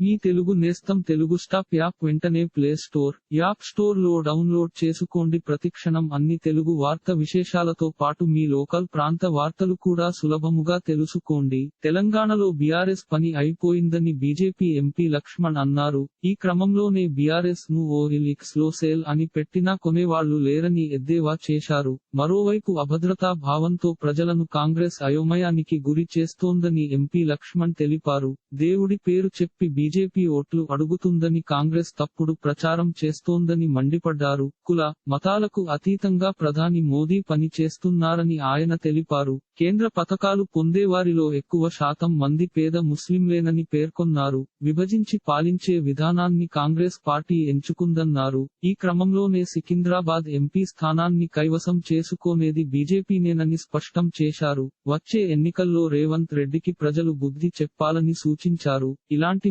మీ తెలుగు నేస్తం Telugu stop app వెంటనే play store app స్టోర్లో డౌన్లోడ్ చేసుకోండి. ప్రతిక్షణం అన్ని తెలుగు వార్త విశేషాలతో పాటు మీ లోకల్ ప్రాంత వార్తలు కూడా సులభముగా తెలుసుకోండి. తెలంగాణలో బీఆర్ఎస్ పని అయిపోయిందని బీజేపీ ఎంపీ లక్ష్మణ్ అన్నారు. ఈ క్రమంలోనే బీఆర్ఎస్ను ఓఎల్ఎక్స్లో సేల్ అని పెట్టినా కొనేవాళ్ళు లేరని ఎద్దేవా చేశారు. మరోవైపు అభద్రతా భావంతో ప్రజలను కాంగ్రెస్ అయోమయానికి గురి చేస్తోందని ఎంపీ లక్ష్మణ్ తెలిపారు. దేవుడి పేరు చెప్పి బీజేపీ ఓట్లు అడుగుతుందని కాంగ్రెస్ తప్పుడు ప్రచారం చేస్తోందని మండిపడ్డారు. కుల మతాలకు అతీతంగా ప్రధాని మోదీ పని చేస్తున్నారని ఆయన తెలిపారు. కేంద్ర పథకాలు పొందేవారిలో ఎక్కువ శాతం మంది పేద ముస్లింలేనని పేర్కొన్నారు. విభజించి పాలించే విధానాన్ని కాంగ్రెస్ పార్టీ ఎంచుకుందన్నారు. ఈ క్రమంలోనే సికింద్రాబాద్ ఎంపీ స్థానాన్ని కైవసం చేసుకోనేది బీజేపీనేనని స్పష్టం చేశారు. వచ్చే ఎన్నికల్లో రేవంత్ రెడ్డికి ప్రజలు బుద్ధి చెప్పాలని సూచించారు. ఇలాంటి